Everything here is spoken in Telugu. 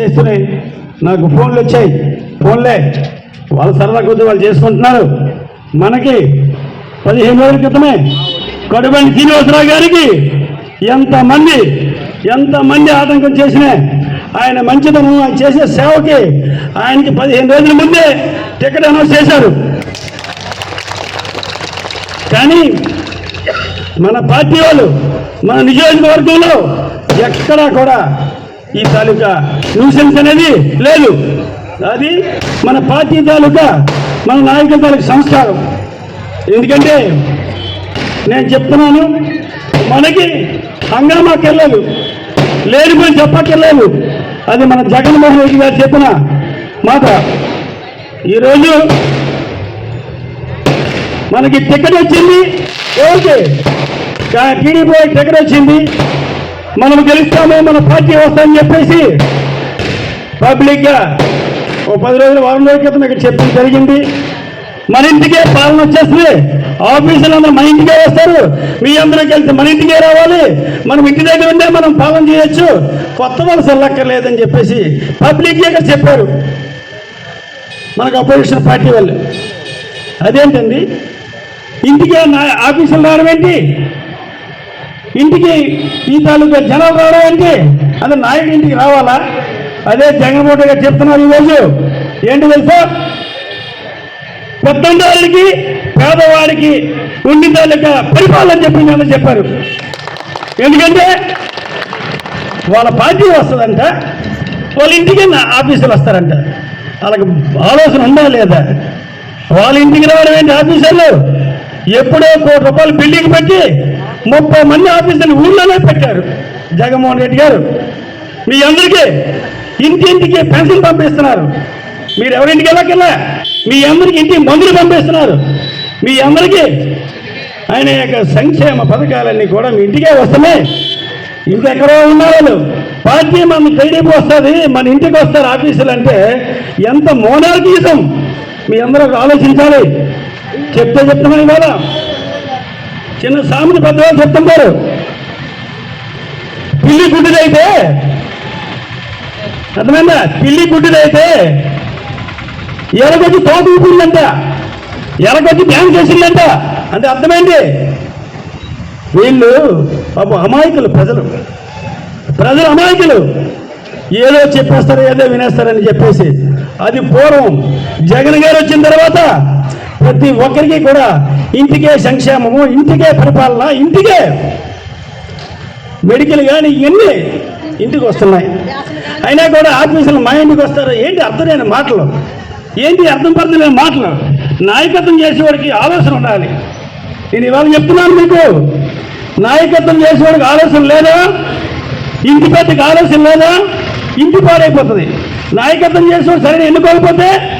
చేస్తున్నాయి నాకు ఫోన్లు వచ్చాయి. ఫోన్లే. వాళ్ళ సరదా కొద్ది వాళ్ళు చేసుకుంటున్నారు. మనకి పదిహేను రోజుల క్రితమే కడుబండి శ్రీనివాసరావు గారికి ఎంతమంది ఎంతమంది ఆటంకం చేసినా ఆయన మంచితనం ఆయన చేసే సేవకి ఆయనకి పదిహేను రోజుల ముందే టికెట్ అనౌన్స్ చేశారు. కానీ మన పార్టీ వాళ్ళు మన నియోజకవర్గంలో ఎక్కడా కూడా ఈ తాలూకా న్యూసెన్స్ అనేది లేదు. అది మన పార్టీ తాలూకా మన నాయకుల తాలూకా సంస్కారం. ఎందుకంటే నేను చెప్తున్నాను మనకి హంగామాకెళ్ళలేదు లేని పోయి చెప్పక్కర్లేదు అది మన జగన్మోహన్ రెడ్డి గారు చెప్పిన మాట. ఈరోజు మనకి టికెట్ వచ్చింది ఓకే టీడీపీ టికెట్ వచ్చింది. మనం గెలుస్తామే మన పార్టీ వస్తామని చెప్పేసి పబ్లిక్గా ఓ పది రోజులు వారం రోజుల క్రితం ఇక్కడ చెప్పడం జరిగింది. మన ఇంటికే పాలన వచ్చేస్తుంది. ఆఫీసులు అందరూ మన ఇంటికే వస్తారు. మీ అందరూ కలిసి మన ఇంటికే రావాలి. మనం ఇంటి దగ్గర ఉండే మనం పాలన చేయొచ్చు. కొత్త వాళ్ళు సెల్లక్కర్లేదని చెప్పేసి పబ్లిక్గా ఇక్కడ చెప్పారు. మనకు అపోజిషన్ పార్టీ వాళ్ళు. అదేంటండి? ఇంటికే నా ఆఫీసులు రావడం ఏంటి? ఇంటికి ఈ తాలూకా జనాలు రావడం ఏంటి అది నాయకుడి ఇంటికి రావాలా? అదే జగన్మోహన్ గారు చెప్తున్నారు ఈరోజు. ఏంటి తెలుసా? పెద్దండాలకి పేదవాడికి ఉండి తాలూకా పరిపాలన చెప్పింది అని చెప్పారు. ఎందుకంటే వాళ్ళ పార్టీ వస్తుందంట వాళ్ళ ఇంటికి ఆఫీసులు వస్తారంట. వాళ్ళకి ఆలోచన ఉందా లేదా? వాళ్ళ ఇంటికి రావడం ఏంటి ఆఫీసర్లు? ఎప్పుడో కోటి రూపాయలు బిల్డింగ్ పెట్టి ముప్పై మంది ఆఫీసులు ఊళ్ళోనే పెట్టారు. జగన్మోహన్ రెడ్డి గారు మీ అందరికీ ఇంటింటికి పెన్షన్ పంపిస్తున్నారు. మీరు ఎవరింటికి వెళ్ళకెళ్ళా మీ అందరికి ఇంటికి మందులు పంపిస్తున్నారు. మీ అందరికీ ఆయన యొక్క సంక్షేమ పథకాలన్నీ కూడా మీ ఇంటికే వస్తున్నాయి ఇంకెక్కడో ఉన్నారు పార్టీ మన టీడీపీ వస్తుంది మన ఇంటికి వస్తారు ఆఫీసులు అంటే ఎంత మోనార్గీసం మీ అందరూ ఒక ఆలోచించాలి. చెప్తే చెప్తామని కదా. చిన్న సామెత పెద్దవాళ్ళు చెప్తుంటారు పిల్లి గుడ్డిదైతే అర్థమైందా? పిల్లి గుడ్డిదైతే ఎరగొచ్చి తోట ఊపిందంట ఎరగొచ్చి బ్యాంక్ చేసిందంట. అంటే అర్థమైంది? వీళ్ళు పాపం అమాయకులు ప్రజలు. ప్రజలు అమాయకులు. ఏదో చెప్పేస్తారు ఏదో వినేస్తారని చెప్పేసి. అది పూర్వం జగన్ గారు వచ్చిన తర్వాత ప్రతి ఒక్కరికి కూడా ఇంటికే సంక్షేమము ఇంటికే పరిపాలన ఇంటికే మెడికల్ కానీ ఇవన్నీ ఇంటికి వస్తున్నాయి. అయినా కూడా ఆఫీసులు మా ఇంటికి వస్తారు. ఏంటి అర్థం లేని మాటలు? ఏంటి అర్థం పర్థం మాటలు? నాయకత్వం చేసేవాడికి ఆలోచన ఉండాలి. నేను ఇవాళ చెప్తున్నాను మీకు నాయకత్వం చేసేవాడికి ఆలోచన లేదా? ఇంటి పెద్దకి ఆలోచన లేదా? ఇంటి పాడైపోతుంది. నాయకత్వం చేసేవాడు సరైన ఎన్నుకోకపోతే